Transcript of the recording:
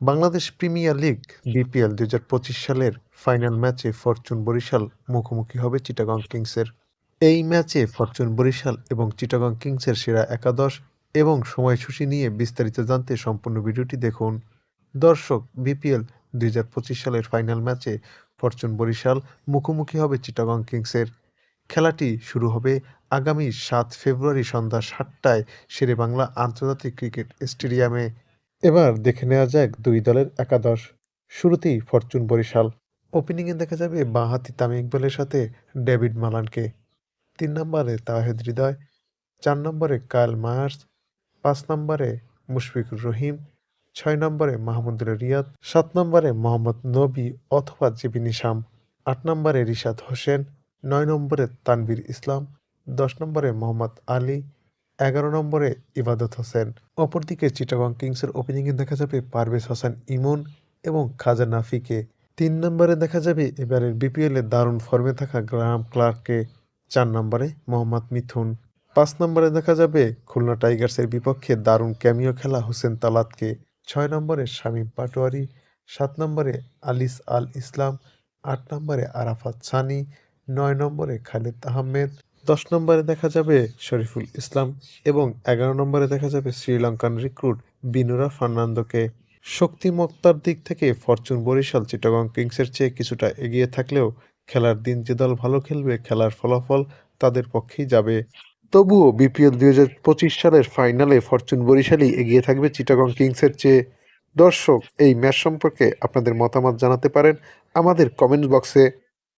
Bangladesh premier league BPL দুই হাজার পঁচিশ সালের ফাইনাল ম্যাচে ফরচুন বরিশাল মুখোমুখি হবে চিটাগং কিংসের। এই ম্যাচে ফরচুন বরিশাল এবং চিটাগং কিংসের সেরা একাদশ এবং সময়সূচি নিয়ে বিস্তারিত জানতে সম্পূর্ণ ভিডিওটি দেখুন। দর্শক বিপিএল দুই হাজার পঁচিশ সালের ফাইনাল ম্যাচে ফরচুন বরিশাল মুখোমুখি হবে চিটাগং কিংসের। খেলাটি শুরু হবে আগামী সাত ফেব্রুয়ারি সন্ধ্যা সাতটায় শেরে বাংলা আন্তর্জাতিক ক্রিকেট স্টেডিয়ামে। এবার দেখে নেওয়া যাক দুই দলের একাদশ। শুরুতেই ফরচুন বরিশাল। ওপেনিংয়ে দেখা যাবে বাঁহাতি তামিম ইকবালের সাথে ডেভিড মালানকে। তিন নম্বরে তাহেদ হৃদয়, চার নম্বরে কায়েল মায়ার্স, পাঁচ নম্বরে মুশফিকুর রহিম, ছয় নম্বরে মাহমুদুল রিয়াদ, সাত নম্বরে মোহাম্মদ নবী অথবা জেবি নিশাম, আট নম্বরে রিশাদ হোসেন, নয় নম্বরে তানভীর ইসলাম, দশ নম্বরে মোহাম্মদ আলী এগারো নম্বরে ইবাদত হোসেন। অপরদিকে চিটাগং কিংসের ওপেনিংয়ে দেখা যাবে পারভেজ হাসান ইমন এবং খাজা নাফিকে। তিন নম্বরে দেখা যাবে এবারের বিপিএলে দারুণ ফর্মে থাকা গ্রাহাম ক্লার্ককে। চার নম্বরে মোহাম্মদ মিথুন। পাঁচ নম্বরে দেখা যাবে খুলনা টাইগার্সের বিপক্ষে দারুণ ক্যামিও খেলা হোসেন তালাতকে। ছয় নম্বরে শামীম পাটোয়ারি। সাত নম্বরে আলিস আল ইসলাম আট নম্বরে আরাফাত সানি। নয় নম্বরে খালিদ আহমেদ। দশ নম্বরে দেখা যাবে শরীফুল ইসলাম এবং এগারো নম্বরে দেখা যাবে শ্রীলঙ্কান রিক্রুট বিনুরা ফার্নান্দোকে। শক্তিমত্তার দিক থেকে ফরচুন বরিশাল চিটাগং কিংসের চেয়ে কিছুটা এগিয়ে থাকলেও খেলার দিন যে দল ভালো খেলবে, খেলার ফলাফল তাদের পক্ষেই যাবে। তবুও বিপিএল দুই হাজার পঁচিশ সালের ফাইনালে ফরচুন বরিশালই এগিয়ে থাকবে চিটাগং কিংসের চেয়ে। দর্শক, এই ম্যাচ সম্পর্কে আপনাদের মতামত জানাতে পারেন আমাদের কমেন্ট বক্সে।